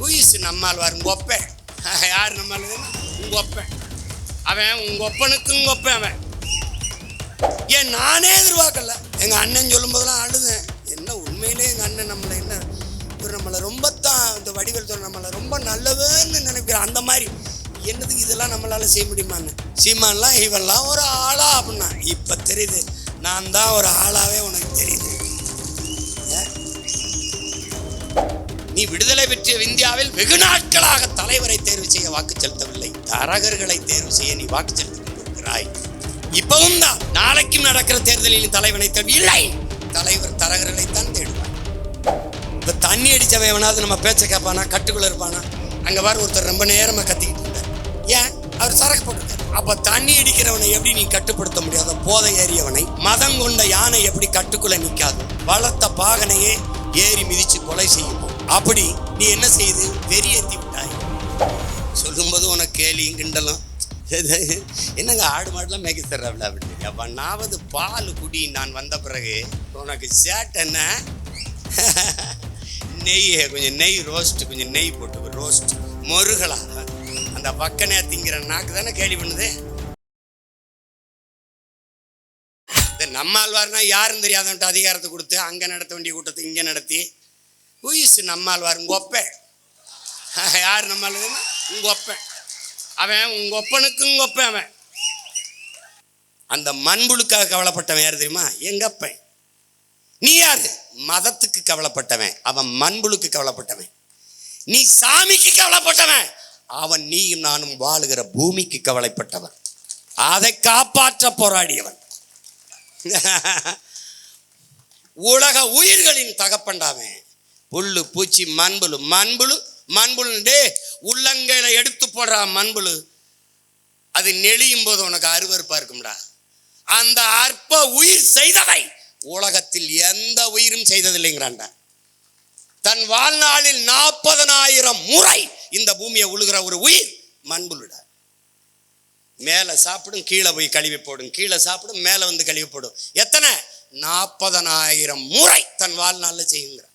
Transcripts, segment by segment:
உயிஸ் நம்மாழ்வார் உங்கள் ஒப்பேன் யார் நம்மாழ்வார் உங்கள் ஒப்பேன் அவன் உங்கள் ஒப்பனுக்கு உங்கள் ஒப்பேன் அவன். ஏன் நானே எதிர்பார்க்கல. எங்கள் அண்ணன் சொல்லும் போதெல்லாம் அழுதேன். என்ன உண்மையிலே எங்கள் அண்ணன் நம்மளை என்ன இவர் நம்மளை ரொம்ப தான் இந்த வடிவேல் சொல்ற நம்மளை ரொம்ப நல்லவன்னு நினைக்கிறேன் அந்த மாதிரி. என்னதுக்கு இதெல்லாம் நம்மளால் செய்ய முடியுமான்னு. சீமான்லாம் இவெல்லாம் ஒரு ஆளா அப்படின்னா இப்போ தெரியுது. நான் தான் ஒரு ஆளாகவே உனக்கு தெரியுது. நீ விடுதலை பெற்ற இந்தியாவில் வெகு நாட்களாக தலைவரை தேர்வு செய்ய வாக்கு செலுத்தவில்லை. தரகர்களை தேர்வு செய்ய நீ வாக்கு செலுத்திக் கொண்டிருக்கிறாய் இப்பவும் தான் நாளைக்கும் நடக்கிற தேர்தலில் தலைவனை தேர்வு இல்லை. தலைவர் தரகர்களை தான் தேடுவார் இப்ப தண்ணி அடிச்சவன் எவனாவது நம்ம பேச்ச கேட்பானா கட்டுக்குள்ள இருப்பானா? அங்க பாரு ஒருத்தர் ரொம்ப நேரமா கத்திக்கிட்டு இருந்தார். ஏன்? அவர் சரக்கு போட்டிருக்காரு. அப்ப தண்ணி அடிக்கிறவனை எப்படி நீ கட்டுப்படுத்த முடியாத போதை ஏறியவனை. மதம் கொண்ட யானை எப்படி கட்டுக்குள்ள நிக்காது வளர்த்த பாகனையே ஏறி மிதிச்சு கொலை செய்யும். அப்படி நீ என்ன செய்து? வெறியேற்றி விட்டாய். சொல்லும்போது உனக்கு கேலியும் கிண்டலும். என்னங்க ஆடு மாடுலாம் மேய்க்க தர்றாப்ல அப்படின்னு எவனாவது பால் குடி நான் வந்த பிறகு உனக்கு சேட் என்ன? நெய் கொஞ்சம் நெய் ரோஸ்ட் கொஞ்சம் நெய் போட்டு ரோஸ்ட் மொருகலா. அந்த பக்கனே திங்கிற நாக்கு தானே கேலி பண்ணுது? இந்த நம்மாழ்வார்னா யாருன்னு தெரியாதவன்ட்டு அதிகாரத்தை கொடுத்து அங்கே நடத்த வேண்டிய கூட்டத்தை இங்கே நடத்தி உயிஸ் நம்மாழ்வார் உங்கள் ஒப்பேன் யார் நம்மாழ்வார்னா உங்கள் ஒப்பேன் அவன் உங்கள் ஒப்பனுக்கு உங்கள் ஒப்பேன் அவன். அந்த மண்புழுக்காக கவலைப்பட்டவன் யார் தெரியுமா? எங்க அப்பன். நீ யாரு? மதத்துக்கு கவலைப்பட்டவன். அவன் மண்புழுக்கு கவலைப்பட்டவன். நீ சாமிக்கு கவலைப்பட்டவன். அவன் நீயும் நானும் வாழுகிற பூமிக்கு கவலைப்பட்டவன். அதை காப்பாற்ற போராடியவன். உலக உயிர்களின் தகப்பண்டாவன் புல்லு பூச்சி மண்புழு. மண்புழு மண்புழு டே உள்ளங்கையில எடுத்து போடுறா மண்புழு. அது நெளியும் போது உனக்கு அருவறுப்பாக இருக்கும்டா. அந்த அற்ப உயிர் செய்ததை உலகத்தில் எந்த உயிரும் செய்ததில்லைங்கிறான்டா. தன் வாழ்நாளில் நாற்பதனாயிரம் முறை இந்த பூமியை உழுகிற ஒரு உயிர் மண்புழுடா. மேலே சாப்பிடும் கீழே போய் கழுவி போடும். கீழே சாப்பிடும் மேலே வந்து கழுவி போடும். எத்தனை? நாற்பதனாயிரம் முறை தன் வாழ்நாளில் செய்யுங்கிறான்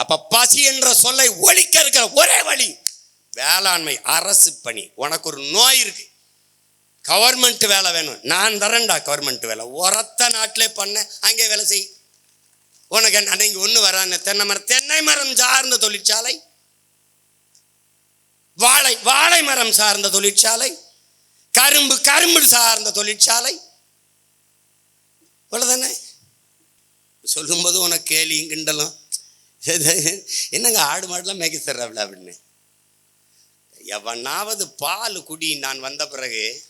அப்போ பசி என்ற சொல்லை ஒழிக்க இருக்கிற ஒரே வழி வேளாண்மை அரசு பணி. உனக்கு ஒரு நோய் இருக்கு. கவர்மெண்ட் வேலை வேணும். நான் தரேன்டா கவர்மெண்ட் வேலை. உரத்த நாட்டிலே பண்ணேன் அங்கே வேலை செய். உனக்கு என்ன இங்கே ஒன்று வரான்னு தென்னை மரம். தென்னை மரம் சார்ந்த தொழிற்சாலை. வாழை வாழை மரம் சார்ந்த தொழிற்சாலை. கரும்பு கரும்பு சார்ந்த தொழிற்சாலை. இவ்வளவுதானே? சொல்லும்போது உனக்கு கேலியும் கிண்டலும். என்னங்க ஆடு மாடுலாம் மேய்க்க தர்றாப்ல அப்படின்னு? எவனாவது பால் குடி நான் வந்த பிறகு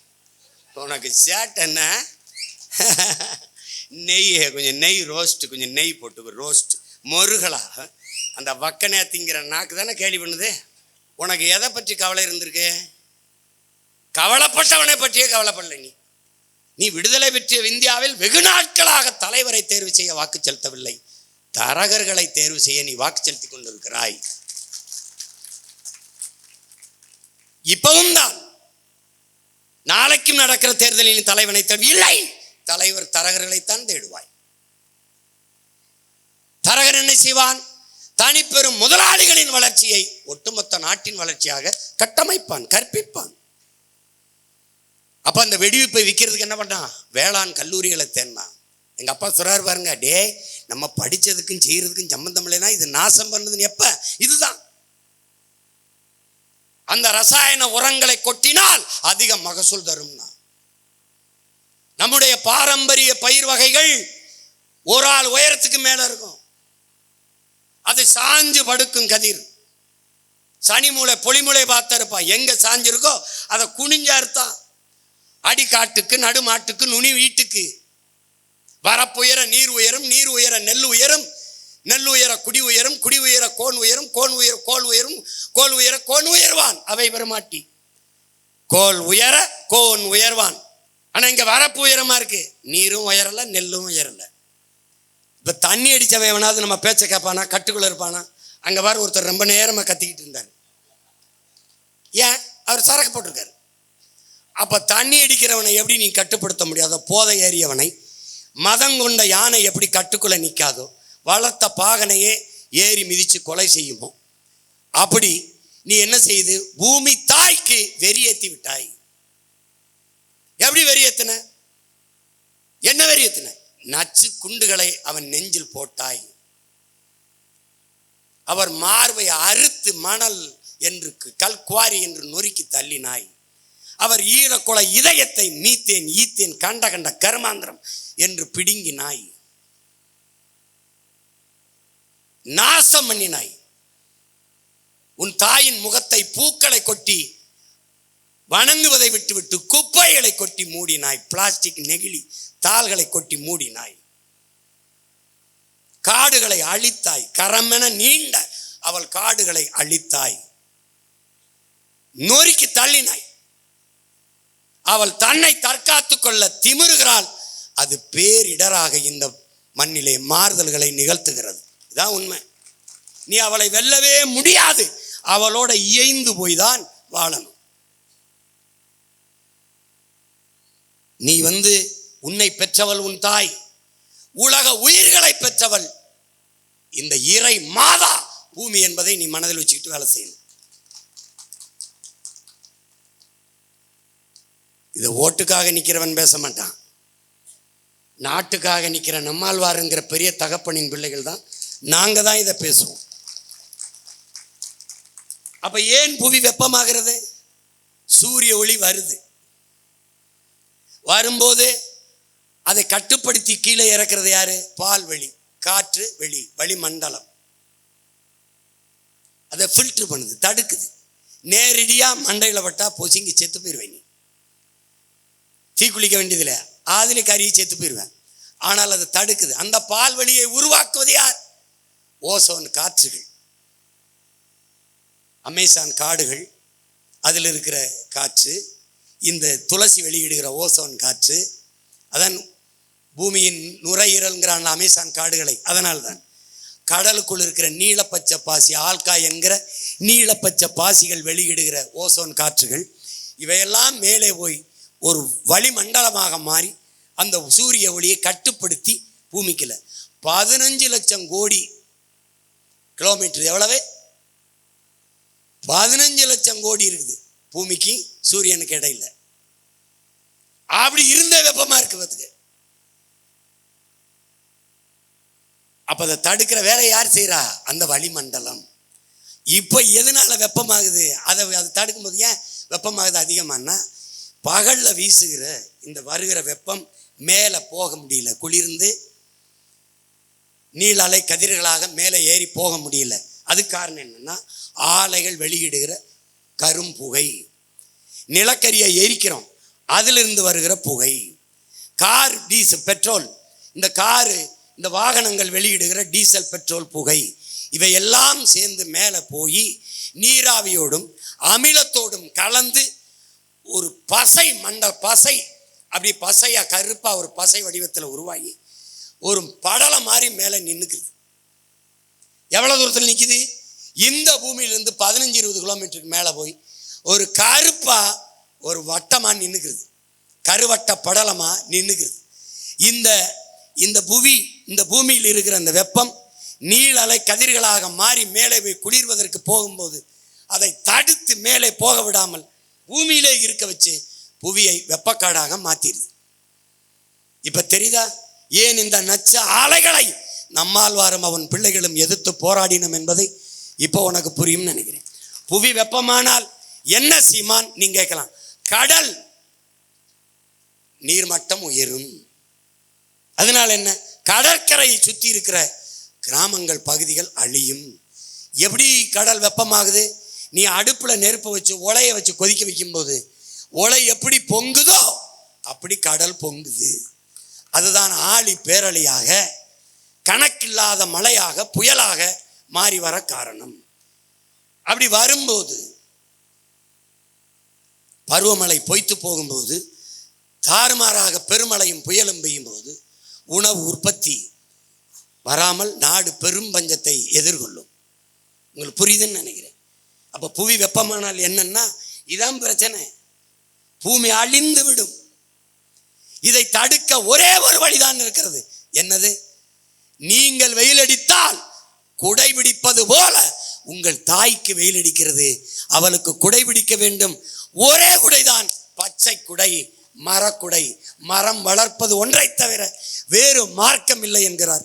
உனக்கு சேட்டை என்ன? நெய் கொஞ்சம் நெய் ரோஸ்ட்டு கொஞ்சம் நெய் போட்டு ரோஸ்ட் மொருகலா. அந்த வக்கனே திங்கிற நாக்கு தானே கேள்வி பண்ணுது? உனக்கு எதை பற்றி கவலை இருந்திருக்கு? கவலைப்பட்டவனை பற்றியே கவலைப்படல நீ. நீ விடுதலை பெற்ற இந்தியாவில் வெகு நாட்களாக தலைவரை தேர்வு செய்ய வாக்கு செலுத்தவில்லை. தரகர்களை தேர்வு செய்ய நீ வாக்கு செலுத்தி கொண்டிருக்கிறாய். இப்பவும் தான் நாளைக்கும் நடக்கிற தேர்தலில் தலைவனை தேர்வு இல்லை. தலைவர் தரகர்களைத்தான் தேடுவாய். தரகர் என்ன செய்வான்? தனிப்பெரும் முதலாளிகளின் வளர்ச்சியை ஒட்டுமொத்த நாட்டின் வளர்ச்சியாக கட்டமைப்பான் கற்பிப்பான். அப்ப அந்த வெடிவிப்பை விற்கிறதுக்கு என்ன பண்ணான்? வேளாண் கல்லூரிகளை தேர்ந்தான் எங்க அப்பா சொல்றாரு பாருங்க டே நம்ம படிச்சதுக்கும் செய்கிறதுக்கும் சம்பந்தம் இல்லைன்னா இது நாசம் பண்ணதுன்னு எப்போ? இதுதான். அந்த ரசாயன உரங்களை கொட்டினால் அதிக மகசூல் தரும்னா. நம்முடைய பாரம்பரிய பயிர் வகைகள் ஒரு ஆள் உயரத்துக்கு மேலே இருக்கும். அது சாஞ்சு படுக்கும் கதிர். சனிமூளை பொலிமூளை பார்த்திருப்பா. எங்க சாஞ்சிருக்கோ அதை குனிஞ்சா அறுத்தான் அடிக்காட்டுக்கு நடுமாட்டுக்கு நுனி வீட்டுக்கு. வரப்புயர நீர் உயரும் நீர் உயர நெல் உயரும் நெல் உயர குடி உயரும் குடி உயர கோன் உயரும் கோன் உயர கோல் உயரும் கோல் உயர கோன் உயர்வான். அவை பெருமாட்டி. கோல் உயர கோன் உயர்வான். ஆனால் இங்கே வரப்பு உயரமா இருக்கு. நீரும் உயரலை நெல்லும் உயரலை. இப்போ தண்ணி அடித்தவன் எவனாவது நம்ம பேச்ச கேட்பானா கட்டுக்குள்ள இருப்பானா? அங்கே பாரு ஒருத்தர் ரொம்ப நேரமாக கத்திக்கிட்டு இருந்தார். ஏன்? அவர் சரக்கு போட்டிருக்காரு. அப்போ தண்ணி அடிக்கிறவனை எப்படி நீ கட்டுப்படுத்த முடியாதோ போதை ஏறியவனை மதம் கொண்ட யானை எப்படி கட்டுக்குள்ள நிற்காதோ வளர்த்த பாகனையே ஏறி மிதிச்சு கொலை செய்யுமோ? அப்படி நீ என்ன செய்து? பூமி தாய்க்கு வெறியேத்தி விட்டாய். எப்படி வெறியேத்தின? என்ன வெறியேத்தின? நச்சு குண்டுகளை அவன் நெஞ்சில் போட்டாய். அவர் மார்பை அறுத்து மணல் என்று கல்குவாரி என்று நொறுக்கி தள்ளினாய். அவர் ஈரக்குல இதயத்தை மீத்தேன் ஈத்தேன் கண்ட கண்ட கர்மாந்திரம் என்று பிடுங்கினாய். நாசம் பண்ணினாய். உன் தாயின் முகத்தை பூக்களை கொட்டி வணங்குவதை விட்டுவிட்டு குப்பைகளை கொட்டி மூடினாய். பிளாஸ்டிக் நெகிழி தாள்களை கொட்டி மூடினாய். காடுகளை அழித்தாய். கரமென நீண்ட அவள் காடுகளை அழித்தாய். நொறுக்கி தள்ளினாய். அவள் தன்னை தற்காத்து கொள்ள திமிருகிறாள். அது பேரிடராக இந்த மண்ணிலே மாறுதல்களை நிகழ்த்துகிறது. இதான் உண்மை. நீ அவளை வெல்லவே முடியாது. அவளோட இயைந்து போய்தான் வாழணும். நீ வந்து உன்னை பெற்றவள் உன் தாய். உலக உயிர்களை பெற்றவள். இந்த இறை மாதா பூமி என்பதை நீ மனதில் வச்சுக்கிட்டு வேலை செய்யணும். இதை ஓட்டுக்காக நிற்கிறவன் பேச மாட்டான். நாட்டுக்காக நிற்கிற நம்மாழ்வாருங்கிற பெரிய தகப்பனின் பிள்ளைகள் தான். நாங்கள் தான் இதை பேசுவோம். அப்போ ஏன் புவி வெப்பமாகிறது? சூரிய ஒளி வருது. வரும்போது அதை கட்டுப்படுத்தி கீழே இறக்குறது யாரு? பால்வெளி காற்று வெளி வளிமண்டலம் அதை ஃபில்டர் பண்ணுது தடுக்குது. நேரடியாக மண்டையில் பட்டா பொசுங்கி செத்து போயிடுவேன் நீ தீக்குளிக்க குளிக்க வேண்டியதில்லை. அதில் கறியை செத்து போயிடுவேன் ஆனால் அது தடுக்குது. அந்த பால்வெளியை உருவாக்குவது யார்? ஓசோன் காற்றுகள். அமேசான் காடுகள். அதில் இருக்கிற காற்று. இந்த துளசி வெளியிடுகிற ஓசோன் காற்று. அதான் பூமியின் நுரையீரல்கிறான் அமேசான் காடுகளை. அதனால் தான் கடலுக்குள் இருக்கிற நீலப்பச்சை பாசி ஆல்காய் என்கிற நீலப்பச்சை பாசிகள் வெளியிடுகிற ஓசோன் காற்றுகள் இவையெல்லாம் மேலே போய் ஒரு வளிமண்டலமாக மாறி அந்த சூரிய ஒளியை கட்டுப்படுத்தி பூமிக்குள்ள. பதினஞ்சு லட்சம் கோடி கிலோமீட்டர் எவ்வளவு? பதினஞ்சு லட்சம் கோடி இருக்குது. பூமிக்கு சூரியனுக்கு இடையில. அப்படி இருந்த வெப்பமா இருக்கு அப்ப அதை தடுக்கிற வேலை யார் செய்யறா அந்த வளிமண்டலம். இப்ப எதனால வெப்பமாகுது? அதை அதை தடுக்கும்போது ஏன் வெப்பமாகுது அதிகமானா பகலில் வீசுகிற இந்த வருகிற வெப்பம் மேலே போக முடியல. குளிர்ந்து நீள் அலை கதிர்களாக மேலே ஏறி போக முடியல. அது காரணம் என்னென்னா ஆலைகள் வெளியிடுகிற கரும்புகை நிலக்கரியை எரிக்கிறோம் அதிலிருந்து வருகிற புகை. Car diesel petrol. இந்த காரு இந்த வாகனங்கள் வெளியிடுகிற டீசல் பெட்ரோல் புகை. இவையெல்லாம் சேர்ந்து மேலே போய் நீராவியோடும் அமிலத்தோடும் கலந்து ஒரு பசை மண்டல் பசை அப்படி பசையாக கருப்பாக ஒரு பசை வடிவத்தில் உருவாகி ஒரு படலம் மாதிரி மேலே நின்றுக்குது எவ்வளோ தூரத்தில் நிற்கிது இந்த பூமியிலேருந்து பதினஞ்சு இருபது கிலோமீட்டருக்கு மேலே போய் ஒரு கருப்பாக ஒரு வட்டமாக நின்றுக்குது கருவட்ட படலமாக நின்றுக்குது இந்த இந்த புவி இந்த பூமியில் இருக்கிற அந்த வெப்பம் நீளலை கதிர்களாக மாறி மேலே போய் குளிர்வதற்கு போகும்போது அதை தடுத்து மேலே போக விடாமல் பூமியிலே இருக்க வச்சு புவியை வெப்பக்காடாக மாத்திருது. இப்ப தெரியுதா? ஏன் இந்த நச்ச ஆலைகளை நம்மாழ்வாரும் அவன் பிள்ளைகளும் எதிர்த்து போராடினோம் என்பதை இப்போ உனக்கு புரியும்னு நினைக்கிறேன். புவி வெப்பமானால் என்ன சீமான்? நீங்க கேட்கலாம். கடல் நீர்மட்டம் உயரும். அதனால என்ன? கடற்கரையை சுற்றி இருக்கிற கிராமங்கள் பகுதிகள் அழியும். எப்படி கடல் வெப்பமாகுது? நீ அடுப்பில் நெருப்பை வச்சு உலையை வச்சு கொதிக்க வைக்கும்போது உலை எப்படி பொங்குதோ அப்படி கடல் பொங்குது. அதுதான் ஆழி பேரலையாக கணக்கில்லாத மழையாக புயலாக மாறி வர காரணம். அப்படி வரும்போது பருவமழை பொய்த்து போகும்போது தாறுமாறாக பெருமழையும் புயலும் பெய்யும்போது உணவு உற்பத்தி வராமல் நாடு பெரும் பஞ்சத்தை எதிர்கொள்ளும். உங்களுக்கு புரியுதுன்னு நினைக்கிறேன். அப்போ புவி வெப்பமானால் என்னன்னா இதான் பிரச்சனை. பூமி அழிந்து விடும். இதை தடுக்க ஒரே ஒரு வழிதான் இருக்கிறது. என்னது? நீங்கள் வெயிலடித்தால் குடை பிடிப்பது போல உங்கள் தாய்க்கு வெயில் அடிக்கிறது அவளுக்கு குடை பிடிக்க வேண்டும். ஒரே குடைதான். பச்சை குடை மரக்குடை மரம் வளர்ப்பது ஒன்றை தவிர வேறு மார்க்கம் இல்லை என்கிறார்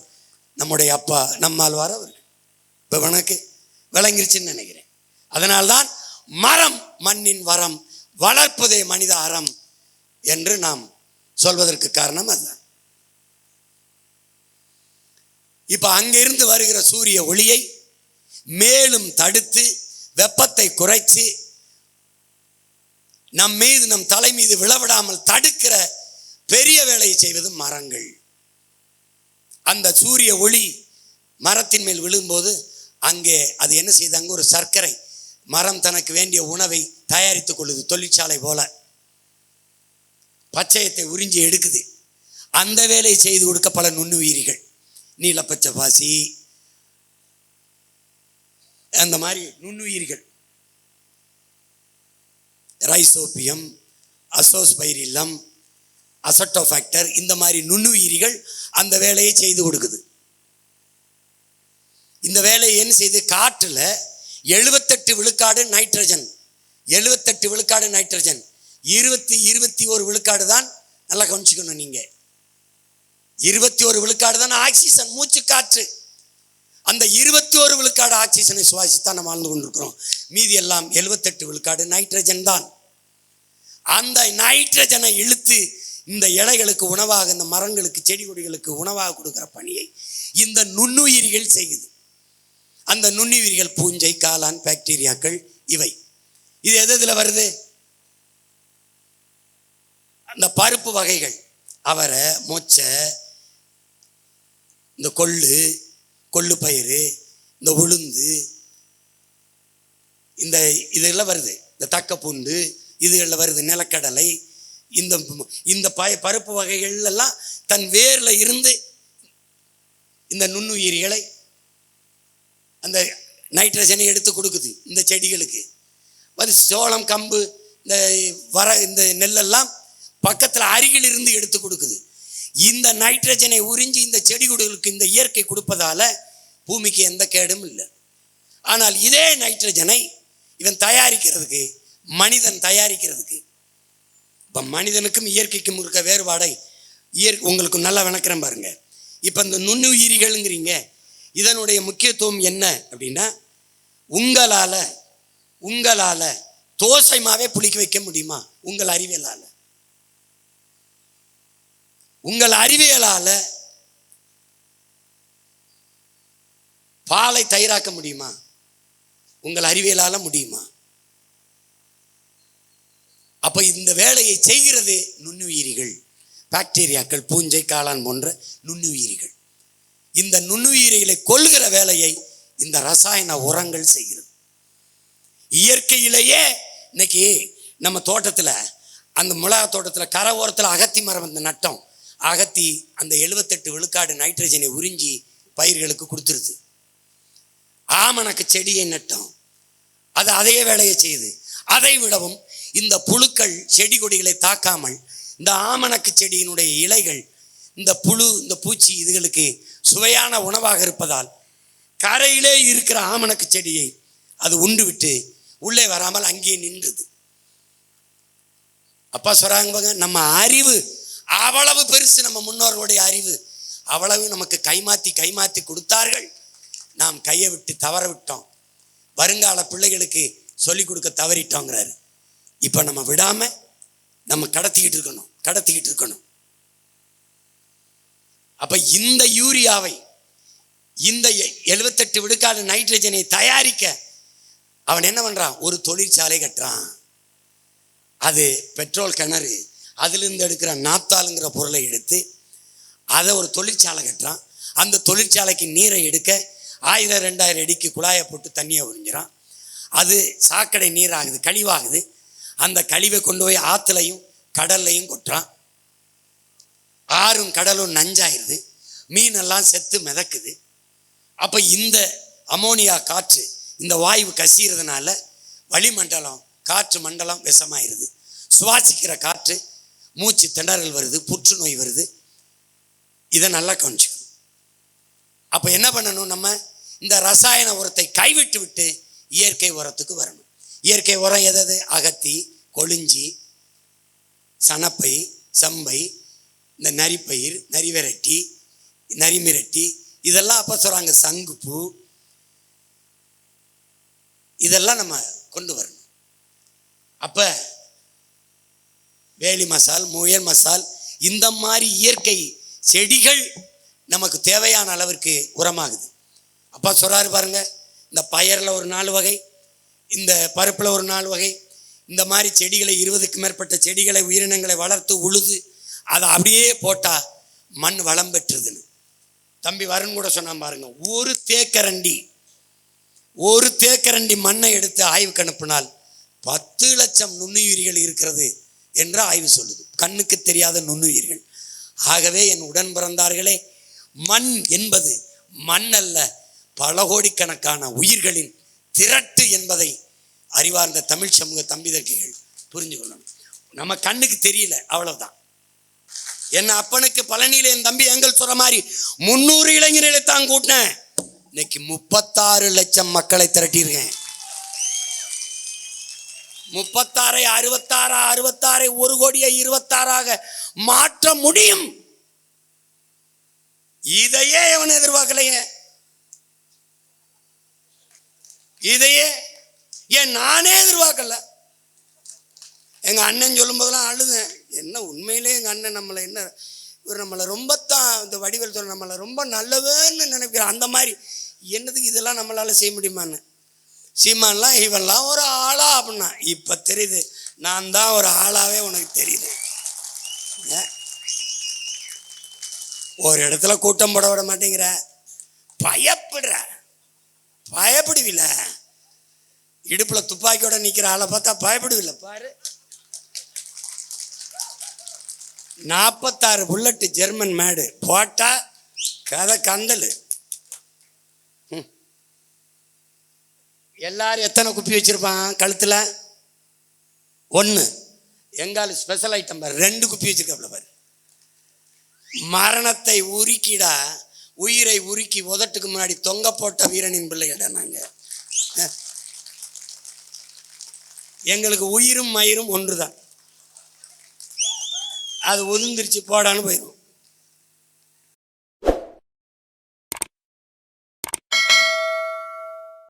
நம்முடைய அப்பா நம்மால் வரவர் இப்போ உனக்கு விளங்கிருச்சுன்னு நினைக்கிறேன். அதனால்தான் மரம் மண்ணின் வரம் வளர்ப்பதே மனித அறம் என்று நாம் சொல்வதற்கு காரணம் அதுதான். இப்போ அங்கிருந்து வருகிற சூரிய ஒளியை மேலும் தடுத்து வெப்பத்தை குறைச்சி நம் மீது நம் தலை மீது விழவிடாமல் தடுக்கிற பெரிய வேலையை செய்வது மரங்கள். அந்த சூரிய ஒளி மரத்தின் மேல் விழும்போது அங்கே அது என்ன செய்தாங்க? அங்கே ஒரு சர்க்கரை. மரம் தனக்கு வேண்டிய உணவை தயாரித்துக் கொள்ளுது தொழிற்சாலை போல. பச்சையத்தை உறிஞ்சி எடுக்குது. அந்த வேலையை செய்து கொடுக்க பல நுண்ணுயிரிகள். நீலப்பச்சை பாசி. அந்த மாதிரி நுண்ணுயிரிகள். ரைசோபியம் அசோஸ்பைரில்லம் அசட்டோஃபேக்டர் இந்த மாதிரி நுண்ணுயிரிகள் அந்த வேலையை செய்து கொடுக்குது. இந்த வேலையை என்ன செய்து? காற்றில் எழுபத்தெட்டு விழுக்காடு நைட்ரஜன். எழுபத்தெட்டு விழுக்காடு நைட்ரஜன். இருபத்தி இருபத்தி ஒரு விழுக்காடு தான் நல்லா கவனிச்சுக்கணும் நீங்க. இருபத்தி ஒரு விழுக்காடு தான் ஆக்சிஜன் மூச்சு காற்று அந்த இருபத்தி ஒரு விழுக்காடு ஆக்சிஜனை சுவாசித்தான் நம்ம வாழ்ந்து கொண்டிருக்கிறோம். மீதி எல்லாம் எழுபத்தெட்டு விழுக்காடு நைட்ரஜன் தான். அந்த நைட்ரஜனை இழுத்து இந்த இலைகளுக்கு உணவாக இந்த மரங்களுக்கு செடி கொடிகளுக்கு உணவாக கொடுக்குற பணியை இந்த நுண்ணுயிரிகள் செய்யுது. அந்த நுண்ணுயிரிகள் பூஞ்சை காளான் பாக்டீரியாக்கள் இவை. இது எது இதில் வருது? அந்த பருப்பு வகைகள். அவரை மொச்சை இந்த கொள்ளு கொள்ளு பயிறு இந்த உளுந்து இந்த இதெல்லாம் வருது. இந்த தக்கப்பூண்டு இதுகளில் வருது நிலக்கடலை இந்த இந்த பய பருப்பு வகைகள்லாம் தன் வேரில் இருந்து இந்த நுண்ணுயிரிகளை அந்த நைட்ரஜனை எடுத்து கொடுக்குது இந்த செடிகளுக்கு. அது சோளம் கம்பு இந்த வர இந்த நெல்லெல்லாம் பக்கத்தில் அருகில் இருந்து எடுத்து கொடுக்குது. இந்த நைட்ரஜனை உறிஞ்சி இந்த செடி இந்த இயற்கை கொடுப்பதால் பூமிக்கு எந்த கேடும் இல்லை. ஆனால் இதே நைட்ரஜனை இவன் தயாரிக்கிறதுக்கு மனிதன் தயாரிக்கிறதுக்கு இப்போ மனிதனுக்கும் இயற்கைக்கும் இருக்க வேறுபாடை இயற்கை உங்களுக்கு நல்லா விளக்குறேன் பாருங்கள் இப்போ இந்த நுண்ணுயிரிகள்ங்கிறீங்க இதனுடைய முக்கியத்துவம் என்ன அப்படின்னா உங்களால் உங்களால் தோசை மாவே புளிக்க வைக்க முடியுமா? உங்கள் அறிவியலால். உங்கள் அறிவியலால் பாலை தயிராக்க முடியுமா? உங்கள் அறிவியலால் முடியுமா? அப்போ இந்த வேலையை செய்கிறது நுண்ணுயிரிகள். பாக்டீரியாக்கள் பூஞ்சை காளான் போன்ற நுண்ணுயிரிகள். இந்த நுண்ணுயிரிகளை கொள்கிற வேலையை இந்த ரசாயன உரங்கள் செய்கிறது. இயற்கையிலேயே இன்னைக்கு நம்ம தோட்டத்தில் அந்த மிளகா தோட்டத்தில் கரை ஓரத்தில் அகத்தி மரம் அந்த நட்டோம். அகத்தி அந்த எழுபத்தெட்டு விழுக்காடு நைட்ரஜனை உறிஞ்சி பயிர்களுக்கு கொடுத்துருது. ஆமணக்கு செடியை நட்டோம். அது அதே வேலையை செய்யுது. அதை விடவும் இந்த புழுக்கள் செடி கொடிகளை தாக்காமல் இந்த ஆமணக்கு செடியினுடைய இலைகள் இந்த புழு இந்த பூச்சி இதுகளுக்கு சுவையான உணவாக இருப்பதால் கரையிலே இருக்கிற ஆமணக்கு செடியை அது உண்டு விட்டு உள்ளே வராமல் அங்கேயே நின்றுது. அப்பா சொல்கிறாங்க நம்ம அறிவு அவ்வளவு பெருசு நம்ம முன்னோர்களுடைய அறிவு அவ்வளவு நமக்கு கைமாத்தி கைமாத்தி கொடுத்தார்கள். நாம் கையை விட்டு தவற விட்டோம். வருங்கால பிள்ளைகளுக்கு சொல்லிக் கொடுக்க தவறிட்டோங்கிறாரு. இப்போ நம்ம விடாமல் நம்ம கடத்திக்கிட்டு இருக்கணும் கடத்திக்கிட்டு இருக்கணும். அப்போ இந்த யூரியாவை இந்த எழுபத்தெட்டு விழுக்காடு நைட்ரஜனை தயாரிக்க அவன் என்ன பண்ணுறான் ஒரு தொழிற்சாலை கட்டுறான். அது பெட்ரோல் கிணறு அதிலிருந்து எடுக்கிற நாப்தாலுங்கிற பொருளை எடுத்து அதை ஒரு தொழிற்சாலை கட்டுறான். அந்த தொழிற்சாலைக்கு நீரை எடுக்க ஆயிரம் ரெண்டாயிரம் அடிக்கு குழாயை போட்டு தண்ணியை உறிஞ்சிறான். அது சாக்கடை நீராகுது கழிவாகுது. அந்த கழிவை கொண்டு போய் ஆற்றுலையும் கடல்லையும் கொட்டுறான். ஆறும் கடலும் நஞ்சாயிருது. மீனெல்லாம் செத்து மிதக்குது. அப்போ இந்த அமோனியா காற்று இந்த வாயு கசிகிறதுனால வளிமண்டலம் காற்று மண்டலம் விஷமாயிருது. சுவாசிக்கிற காற்று மூச்சு திணறல் வருது புற்றுநோய் வருது. இதை நல்லா கவனிச்சுக்கணும். அப்போ என்ன பண்ணணும் நம்ம? இந்த ரசாயன உரத்தை கைவிட்டு விட்டு இயற்கை உரத்துக்கு வரணும். இயற்கை உரம் எதது அகத்தி கொளிஞ்சி சணப்பை சம்பை இந்த நரிப்பயிர் நரிவிரட்டி நரிமிரட்டி இதெல்லாம் அப்போ சொல்கிறாங்க சங்குப்பூ. இதெல்லாம் நம்ம கொண்டு வரணும். அப்போ வேலி மசால் முயல் மசால் இந்த மாதிரி இயற்கை செடிகள் நமக்கு தேவையான அளவிற்கு உரமாகுது. அப்பா சொல்கிறாரு பாருங்க இந்த பயரில் ஒரு நாலு வகை இந்த பருப்பில் ஒரு நாலு வகை இந்த மாதிரி செடிகளை இருபதுக்கு மேற்பட்ட செடிகளை உயிரினங்களை வளர்த்து உழுது அதை அப்படியே போட்டால் மண் வளம் பெற்றுதுன்னு. தம்பி வருண் கூட சொன்னான் பாருங்க ஒரு தேக்கரண்டி ஒரு தேக்கரண்டி மண்ணை எடுத்து ஆய்வுக்கு அனுப்பினால் பத்து லட்சம் நுண்ணுயிரிகள் இருக்கிறது என்று ஆய்வு சொல்லுது. கண்ணுக்கு தெரியாத நுண்ணுயிர்கள். ஆகவே என் உடன் பிறந்தார்களே மண் என்பது மண் அல்ல பல கோடிக்கணக்கான உயிர்களின் திரட்டு என்பதை அறிவார்ந்த தமிழ் சமூக தம்பிதர்கைகள் புரிஞ்சு கொள்ளணும் நம்ம கண்ணுக்கு தெரியல அவ்வளவுதான். என் அப்பனுக்கு பழனியில என் தம்பி எங்கள் சொல்ற மாதிரி முன்னூறு இளைஞர்களை தான் கூட்டினேன். இன்னைக்கு முப்பத்தாறு லட்சம் மக்களை திரட்டியிருக்கேன். முப்பத்தாறை அறுபத்தாறு அறுபத்தாறை ஒரு கோடியை இருபத்தாறாக மாற்ற முடியும். இதையே அவன் எதிர்பார்க்கலையே. இதையே ஏன் நானே எதிர்பார்க்கல. எங்கள் அண்ணன் சொல்லும்போதெல்லாம் அழுதேன். என்ன உண்மையிலே எங்கள் அண்ணன் நம்மளை என்ன இவர் நம்மளை ரொம்ப தான் இந்த வடிவல் சொல்ல நம்மளை ரொம்ப நல்லவன்னு நினைக்கிற அந்த மாதிரி என்னதுக்கு இதெல்லாம் நம்மளால் செய்ய முடியுமான்னு? சீமான்லாம் இவன்லாம் ஒரு ஆளா அப்படின்னா இப்போ தெரியுது. நான் தான் ஒரு ஆளாகவே உனக்கு தெரியுது. ஒரு இடத்துல கூட்டம் போட விட மாட்டேங்கிற. பயப்படுற. பயப்படுவில்ல இடுப்பில் துப்பாக்கியோட நிற்கிற ஆளை பார்த்தா பயப்படுவில்ல பாரு. நாற்பத்தாறு புல்லட்டு ஜெர்மன் மேடு. போட்டால் கதை கந்தல். ம். எல்லாரும் எத்தனை குப்பி வச்சுருப்பான் கழுத்தில்? ஒன்று எங்கால் ஸ்பெஷல் ஐட்டம் பாரு. ரெண்டு குப்பி வச்சுருக்காப்புல பாரு. மரணத்தை உருக்கிடா. உயிரை உருக்கி உதட்டுக்கு முன்னாடி தொங்க போட்ட வீரனின் பிள்ளைகிட்ட நாங்கள் எங்களுக்கு உயிரும் மயிரும் ஒன்று தான் அது உதிர்ந்துருச்சு போடான்னு போயிடும்